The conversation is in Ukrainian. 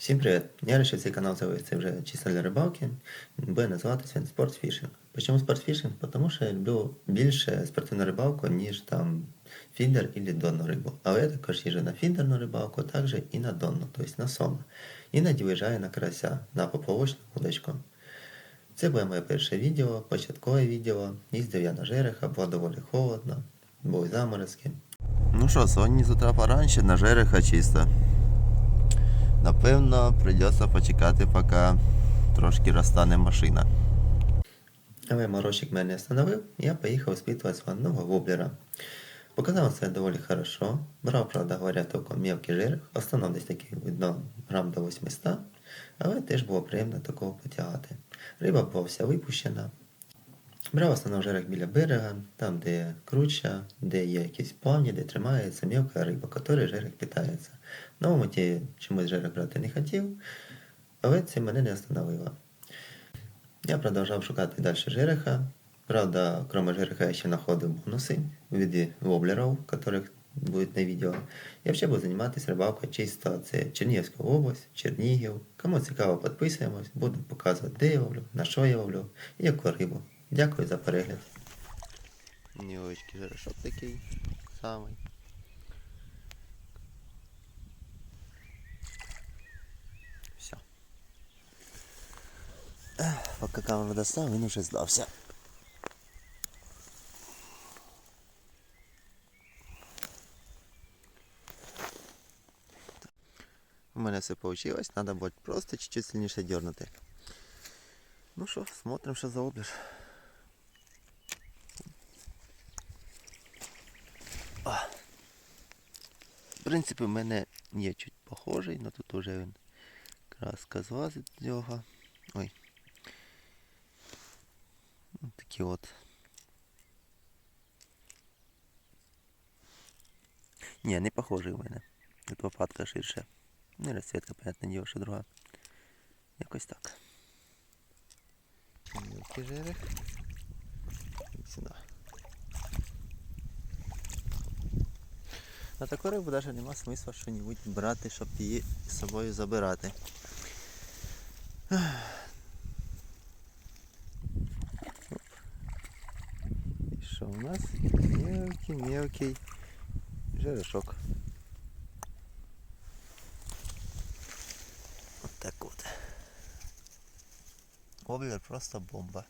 Всім привіт! Я вирішив цей канал завести вже чисто для рибалки. Буде називатися він спортфішинг. Чому спортфішинг? Тому що я люблю більше спортивну рибалку, ніж там фідер або донну рибу. Але я також їжджу на фідерну рибалку, також і на донну, тобто на сома. Іноді виїжджаю на карася, на поплавочну вудочку. Це буде моє перше відео, початкове відео. Їздив я на жереха, було доволі холодно, були заморозки. Ну що, сьогодні з утра поранше на жереха чисто. Напевно, придеться почекати, поки трошки розтане машина. Але морозчик мене остановив, я поїхав спитувати свого нового воблера. Показав це доволі хорошо. Брав, правда говоря, тільки мелкий жерех, основно десь такий видно грам до 800, але теж було приємно такого потягати. Риба була вся випущена. Брав основно жерех біля берега, там, де круча, де є якісь плавні, де тримається мелка риба, якою жерех питається. На омоті чомусь жерех брати не хотів, але це мене не остановило. Я продовжав шукати далі жереха. Правда, кроме жереха я ще знаходив бонуси в виді воблерів, яких будуть на відео. Я ще буду займатися рибалкою чисто. Це Чернігівська область, Чернігів. Кому цікаво, підписуємось, буду показувати, де я ловлю, на що я ловлю і яку рибу. Дякую за перегляд. Невеличкий жерешок такий самий. Все. Поки камеру достав, він уже здався. У мене все вийшло, треба буде просто чуть-чуть сильніше дернути. Ну що, смотрим, що за принципі, в мене є чуть похожий, але тут уже він краска злазить з нього. Ой. Такі от. Ні, не похожий у мене. Тут лопатка ширше. Не розцветка, понятне діло, що друга. Якось так. І На таку рибу навіть нема смисла що-небудь брати, щоб її з собою забирати. І що у нас? Мелкий, мелкий жерешок. От так от. Воблер просто бомба.